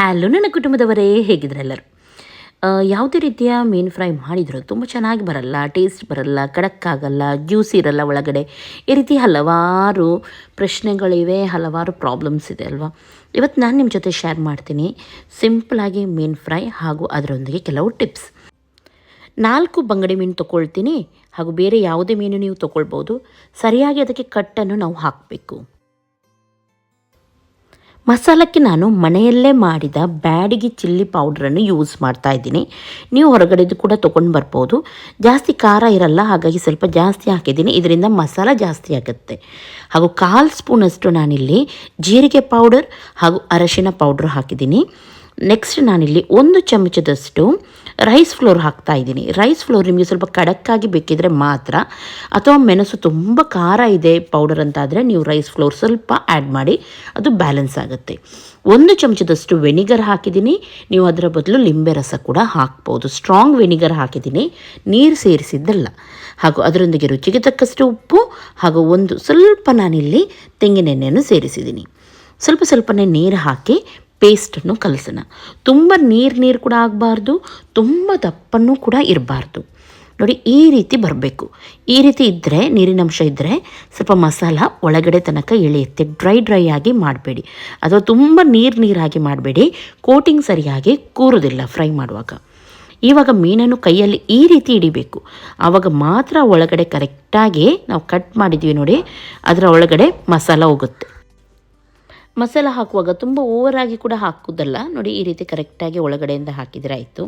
Hello. ನನ್ನ ಕುಟುಂಬದವರೇ ಹೇಗಿದ್ರೆಲ್ಲರೂ ಯಾವುದೇ ರೀತಿಯ ಮೀನು ಫ್ರೈ ಮಾಡಿದರೂ. ತುಂಬ ಚೆನ್ನಾಗಿ ಬರಲ್ಲ, ಟೇಸ್ಟ್ ಬರಲ್ಲ, ಕಡಕ್ಕಾಗಲ್ಲ, ಜ್ಯೂಸ್ ಇರಲ್ಲ ಒಳಗಡೆ. ಈ ರೀತಿ ಹಲವಾರು ಪ್ರಶ್ನೆಗಳಿವೆ, ಹಲವಾರು ಪ್ರಾಬ್ಲಮ್ಸ್ ಇದೆ ಅಲ್ವಾ? ಇವತ್ತು ನಾನು ನಿಮ್ಮ ಜೊತೆ ಶೇರ್ ಮಾಡ್ತೀನಿ ಸಿಂಪಲಾಗಿ ಮೀನು ಫ್ರೈ ಹಾಗೂ ಅದರೊಂದಿಗೆ ಕೆಲವು ಟಿಪ್ಸ್ ನಾಲ್ಕು ಬಂಗಡೆ ಮೀನು ತೊಗೊಳ್ತೀನಿ ಹಾಗೂ ಬೇರೆ ಯಾವುದೇ ಮೀನು ನೀವು ತೊಗೊಳ್ಬೋದು. ಸರಿಯಾಗಿ ಅದಕ್ಕೆ ಕಟ್ಟನ್ನು ನಾವು ಹಾಕಬೇಕು. ಮಸಾಲಕ್ಕೆ ನಾನು ಮನೆಯಲ್ಲೇ ಮಾಡಿದ ಬ್ಯಾಡಿಗೆ ಚಿಲ್ಲಿ ಪೌಡ್ರನ್ನು ಯೂಸ್ ಮಾಡ್ತಾ ಇದ್ದೀನಿ. ನೀವು ಹೊರಗಡೆದು ಕೂಡ ತೊಗೊಂಡು ಬರ್ಬೋದು. ಜಾಸ್ತಿ ಖಾರ ಇರಲ್ಲ, ಹಾಗಾಗಿ ಸ್ವಲ್ಪ ಜಾಸ್ತಿ ಹಾಕಿದ್ದೀನಿ. ಇದರಿಂದ ಮಸಾಲ ಜಾಸ್ತಿ ಆಗುತ್ತೆ. ಹಾಗೂ ಕಾಲು ಸ್ಪೂನಷ್ಟು ನಾನಿಲ್ಲಿ ಜೀರಿಗೆ ಪೌಡರ್ ಹಾಗೂ ಅರಶಿನ ಪೌಡ್ರ್ ಹಾಕಿದ್ದೀನಿ. ನೆಕ್ಸ್ಟ್ ನಾನಿಲ್ಲಿ ಒಂದು ಚಮಚದಷ್ಟು ರೈಸ್ ಫ್ಲೋರ್ ಹಾಕ್ತಾ ಇದ್ದೀನಿ. ರೈಸ್ ಫ್ಲೋರ್ ನಿಮಗೆ ಸ್ವಲ್ಪ ಖಡಕ್ಕಾಗಿ ಬೇಕಿದ್ರೆ ಮಾತ್ರ, ಅಥವಾ ಮೆಣಸು ತುಂಬ ಖಾರ ಇದೆ ಪೌಡರ್ ಅಂತಾದರೆ ನೀವು ರೈಸ್ ಫ್ಲೋರ್ ಸ್ವಲ್ಪ ಆ್ಯಡ್ ಮಾಡಿ ಅದು ಬ್ಯಾಲೆನ್ಸ್ ಆಗುತ್ತೆ. ಒಂದು ಚಮಚದಷ್ಟು ವೆನಿಗರ್ ಹಾಕಿದ್ದೀನಿ. ನೀವು ಅದರ ಬದಲು ಲಿಂಬೆ ರಸ ಕೂಡ ಹಾಕ್ಬೋದು. ಸ್ಟ್ರಾಂಗ್ ವೆನಿಗರ್ ಹಾಕಿದ್ದೀನಿ. ನೀರು ಸೇರಿಸಿದ್ದಲ್ಲ. ಹಾಗೂ ಅದರೊಂದಿಗೆ ರುಚಿಗೆ ತಕ್ಕಷ್ಟು ಉಪ್ಪು, ಹಾಗೂ ಒಂದು ಸ್ವಲ್ಪ ನಾನಿಲ್ಲಿ ತೆಂಗಿನೆಣ್ಣೆಯನ್ನು ಸೇರಿಸಿದ್ದೀನಿ. ಸ್ವಲ್ಪ ಸ್ವಲ್ಪನೇ ನೀರು ಹಾಕಿ ಪೇಸ್ಟನ್ನು ಕಲಸೋಣ. ತುಂಬ ನೀರು ನೀರು ಕೂಡ ಆಗಬಾರ್ದು, ತುಂಬ ದಪ್ಪನೂ ಕೂಡ ಇರಬಾರ್ದು. ನೋಡಿ, ಈ ರೀತಿ ಬರಬೇಕು. ಈ ರೀತಿ ಇದ್ದರೆ ನೀರಿನಂಶ ಇದ್ದರೆ ಸ್ವಲ್ಪ ಮಸಾಲ ಒಳಗಡೆ ತನಕ ಇಳಿಯುತ್ತೆ ಡ್ರೈ ಡ್ರೈ ಆಗಿ ಮಾಡಬೇಡಿ. ಅಥವಾ ತುಂಬ ನೀರು ನೀರಾಗಿ ಮಾಡಬೇಡಿ. ಕೋಟಿಂಗ್ ಸರಿಯಾಗಿ ಕೂರೋದಿಲ್ಲ ಫ್ರೈ ಮಾಡುವಾಗ. ಇವಾಗ ಮೀನನ್ನು ಕೈಯಲ್ಲಿ ಈ ರೀತಿ ಹಿಡಿಬೇಕು. ಆವಾಗ ಮಾತ್ರ ಒಳಗಡೆ ಕರೆಕ್ಟಾಗಿ ನಾವು ಕಟ್ ಮಾಡಿದ್ವಿ ನೋಡಿ, ಅದರ ಒಳಗಡೆ ಮಸಾಲ ಹೋಗುತ್ತೆ. ಮಸಾಲ ಹಾಕುವಾಗ ತುಂಬ ಓವರಾಗಿ ಕೂಡ ಹಾಕೋದಲ್ಲ ನೋಡಿ, ಈ ರೀತಿ ಕರೆಕ್ಟಾಗಿ ಒಳಗಡೆಯಿಂದ ಹಾಕಿದರೆ ಆಯಿತು.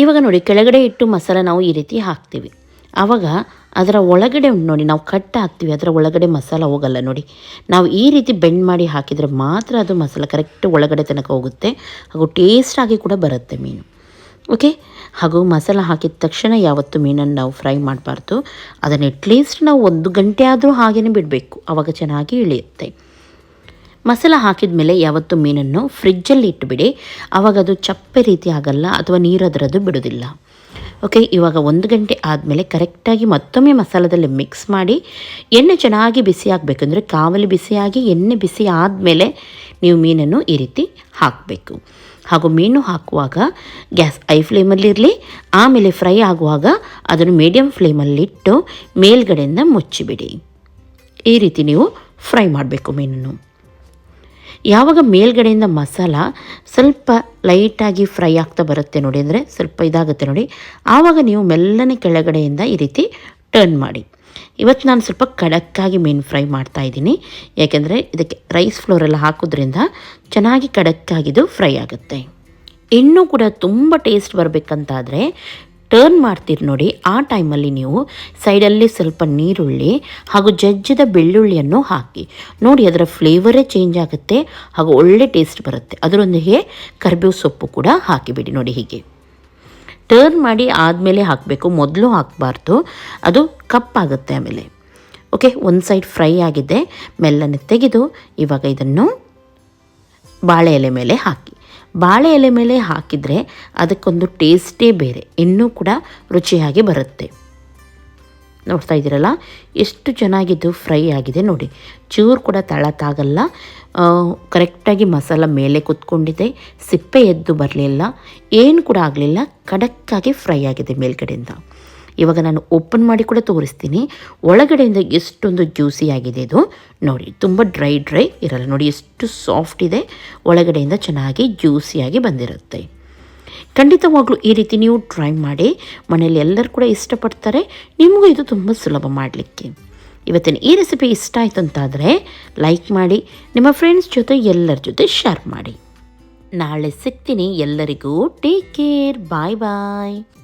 ಇವಾಗ ನೋಡಿ, ಕೆಳಗಡೆ ಇಟ್ಟು ಮಸಾಲ ನಾವು ಈ ರೀತಿ ಹಾಕ್ತೀವಿ. ಆವಾಗ ಅದರ ಒಳಗಡೆ ನೋಡಿ, ನಾವು ಕಟ್ ಹಾಕ್ತೀವಿ, ಅದರ ಒಳಗಡೆ ಮಸಾಲ ಹೋಗಲ್ಲ ನೋಡಿ. ನಾವು ಈ ರೀತಿ ಬೆಂಡ್ ಮಾಡಿ ಹಾಕಿದರೆ ಮಾತ್ರ ಅದು ಮಸಾಲ ಕರೆಕ್ಟ್ ಒಳಗಡೆ ತನಕ ಹೋಗುತ್ತೆ. ಹಾಗೂ ಟೇಸ್ಟಾಗಿ ಕೂಡ ಬರುತ್ತೆ ಮೀನು. ಓಕೆ ಹಾಗೂ ಮಸಾಲ ಹಾಕಿದ ತಕ್ಷಣ ಯಾವತ್ತು ಮೀನನ್ನು ನಾವು ಫ್ರೈ ಮಾಡಬಾರ್ದು. ಅದನ್ನು ಅಟ್ಲೀಸ್ಟ್ ನಾವು ಒಂದು ಗಂಟೆ ಆದರೂ ಹಾಗೇ ಬಿಡಬೇಕು. ಆವಾಗ ಚೆನ್ನಾಗಿ ಇಳಿಯುತ್ತೆ. ಮಸಾಲ ಹಾಕಿದ ಮೇಲೆ ಯಾವತ್ತು ಮೀನನ್ನು ಫ್ರಿಜ್ಜಲ್ಲಿ ಇಟ್ಟುಬಿಡಿ ಆವಾಗ ಅದು ಚಪ್ಪೆ ರೀತಿ ಆಗಲ್ಲ, ಅಥವಾ ನೀರು ಅದರದ್ದು ಬಿಡೋದಿಲ್ಲ. ಓಕೆ ಇವಾಗ ಒಂದು ಗಂಟೆ ಆದಮೇಲೆ ಕರೆಕ್ಟಾಗಿ ಮತ್ತೊಮ್ಮೆ ಮಸಾಲದಲ್ಲಿ ಮಿಕ್ಸ್ ಮಾಡಿ ಎಣ್ಣೆ ಚೆನ್ನಾಗಿ ಬಿಸಿ ಆಗಬೇಕಂದ್ರೆ ಕಾವಲಿ ಬಿಸಿಯಾಗಿ ಎಣ್ಣೆ ಬಿಸಿ ಆದಮೇಲೆ ನೀವು ಮೀನನ್ನು ಈ ರೀತಿ ಹಾಕಬೇಕು. ಹಾಗೂ ಮೀನು ಹಾಕುವಾಗ ಗ್ಯಾಸ್ ಐ ಫ್ಲೇಮಲ್ಲಿರಲಿ ಆಮೇಲೆ ಫ್ರೈ ಆಗುವಾಗ ಅದನ್ನು ಮೀಡಿಯಮ್ ಫ್ಲೇಮಲ್ಲಿಟ್ಟು ಮೇಲ್ಗಡೆಯಿಂದ ಮುಚ್ಚಿಬಿಡಿ. ಈ ರೀತಿ ನೀವು ಫ್ರೈ ಮಾಡಬೇಕು ಮೀನನ್ನು. ಯಾವಾಗ ಮೇಲ್ಗಡೆಯಿಂದ ಮಸಾಲ ಸ್ವಲ್ಪ ಲೈಟಾಗಿ ಫ್ರೈ ಆಗ್ತಾ ಬರುತ್ತೆ ನೋಡಿ ಅಂದರೆ ಸ್ವಲ್ಪ ಇದಾಗುತ್ತೆ ನೋಡಿ. ಆವಾಗ ನೀವು ಮೆಲ್ಲನೆ ಕೆಳಗಡೆಯಿಂದ ಈ ರೀತಿ ಟರ್ನ್ ಮಾಡಿ. ಇವತ್ತು ನಾನು ಸ್ವಲ್ಪ ಖಡಕ್ಕಾಗಿ ಮೀನು ಫ್ರೈ ಮಾಡ್ತಾ ಇದ್ದೀನಿ. ಯಾಕೆಂದರೆ ಇದಕ್ಕೆ ರೈಸ್ ಫ್ಲೋರೆಲ್ಲ ಹಾಕೋದ್ರಿಂದ ಚೆನ್ನಾಗಿ ಖಡಕ್ಕಾಗಿದ್ದು ಫ್ರೈ ಆಗುತ್ತೆ. ಇನ್ನೂ ಕೂಡ ತುಂಬ ಟೇಸ್ಟ್ ಬರಬೇಕಂತಾದರೆ ಟರ್ನ್ ಮಾಡ್ತೀರಿ ನೋಡಿ. ಆ ಟೈಮಲ್ಲಿ ನೀವು ಸೈಡಲ್ಲಿ ಸ್ವಲ್ಪ ನೀರುಳ್ಳಿ ಹಾಗೂ ಜಜ್ಜಿದ ಬೆಳ್ಳುಳ್ಳಿಯನ್ನು ಹಾಕಿ. ನೋಡಿ ಅದರ ಫ್ಲೇವರೇ ಚೇಂಜ್ ಆಗುತ್ತೆ ಹಾಗೂ ಒಳ್ಳೆ ಟೇಸ್ಟ್ ಬರುತ್ತೆ. ಅದರೊಂದಿಗೆ ಕರಿಬೇವು ಸೊಪ್ಪು ಕೂಡ ಹಾಕಿಬಿಡಿ ನೋಡಿ ಹೀಗೆ. ಟರ್ನ್ ಮಾಡಿ ಆದಮೇಲೆ ಹಾಕಬೇಕು. ಮೊದಲು ಹಾಕಬಾರ್ದು. ಅದು ಕಪ್ಪಾಗುತ್ತೆ ಆಮೇಲೆ. ಓಕೆ ಒಂದು ಸೈಡ್ ಫ್ರೈ ಆಗಿದೆ. ಮೆಲ್ಲನೆ ತೆಗೆದು ಇವಾಗ ಇದನ್ನು ಬಾಳೆ ಎಲೆ ಮೇಲೆ ಹಾಕಿ. ಬಾಳೆ ಎಲೆ ಮೇಲೆ ಹಾಕಿದರೆ ಅದಕ್ಕೊಂದು ಟೇಸ್ಟೇ ಬೇರೆ, ಇನ್ನೂ ಕೂಡ ರುಚಿಯಾಗಿ ಬರುತ್ತೆ. ನೋಡ್ತಾ ಇದ್ದೀರಲ್ಲ, ಎಷ್ಟು ಚೆನ್ನಾಗಿದ್ದು ಫ್ರೈ ಆಗಿದೆ ನೋಡಿ. ಚೂರು ಕೂಡ ತಳತಾಗಲ್ಲ ಕರೆಕ್ಟಾಗಿ ಮಸಾಲ ಮೇಲೆ ಕುತ್ಕೊಂಡಿದೆ, ಸಿಪ್ಪೆ ಎದ್ದು ಬರಲಿಲ್ಲ, ಏನು ಕೂಡ ಆಗಲಿಲ್ಲ, ಖಡಕ್ಕಾಗಿ ಫ್ರೈ ಆಗಿದೆ ಮೇಲ್ಗಡೆಯಿಂದ. ಇವಾಗ ನಾನು ಓಪನ್ ಮಾಡಿ ಕೂಡ ತೋರಿಸ್ತೀನಿ. ಒಳಗಡೆಯಿಂದ ಎಷ್ಟೊಂದು ಜ್ಯೂಸಿ ಆಗಿದೆ ಇದು. ನೋಡಿ, ತುಂಬ ಡ್ರೈ ಡ್ರೈ ಇರಲ್ಲ. ನೋಡಿ, ಎಷ್ಟು ಸಾಫ್ಟ್ ಇದೆ. ಒಳಗಡೆಯಿಂದ ಚೆನ್ನಾಗಿ ಜ್ಯೂಸಿಯಾಗಿ ಬಂದಿರುತ್ತೆ. ಖಂಡಿತವಾಗ್ಲೂ ಈ ರೀತಿ ನೀವು ಟ್ರೈ ಮಾಡಿ. ಮನೇಲಿ ಎಲ್ಲರೂ ಕೂಡ ಇಷ್ಟಪಡ್ತಾರೆ. ನಿಮಗೂ ಇದು ತುಂಬ ಸುಲಭ ಮಾಡಲಿಕ್ಕೆ. ಇವತ್ತಿನ ಈ ರೆಸಿಪಿ ಇಷ್ಟ ಆಯಿತು ಅಂತಾದರೆ ಲೈಕ್ ಮಾಡಿ, ನಿಮ್ಮ ಫ್ರೆಂಡ್ಸ್ ಜೊತೆ ಎಲ್ಲರ ಜೊತೆ ಶೇರ್ ಮಾಡಿ. ನಾಳೆ ಸಿಗ್ತೀನಿ ಎಲ್ಲರಿಗೂ. Take care. Bye bye.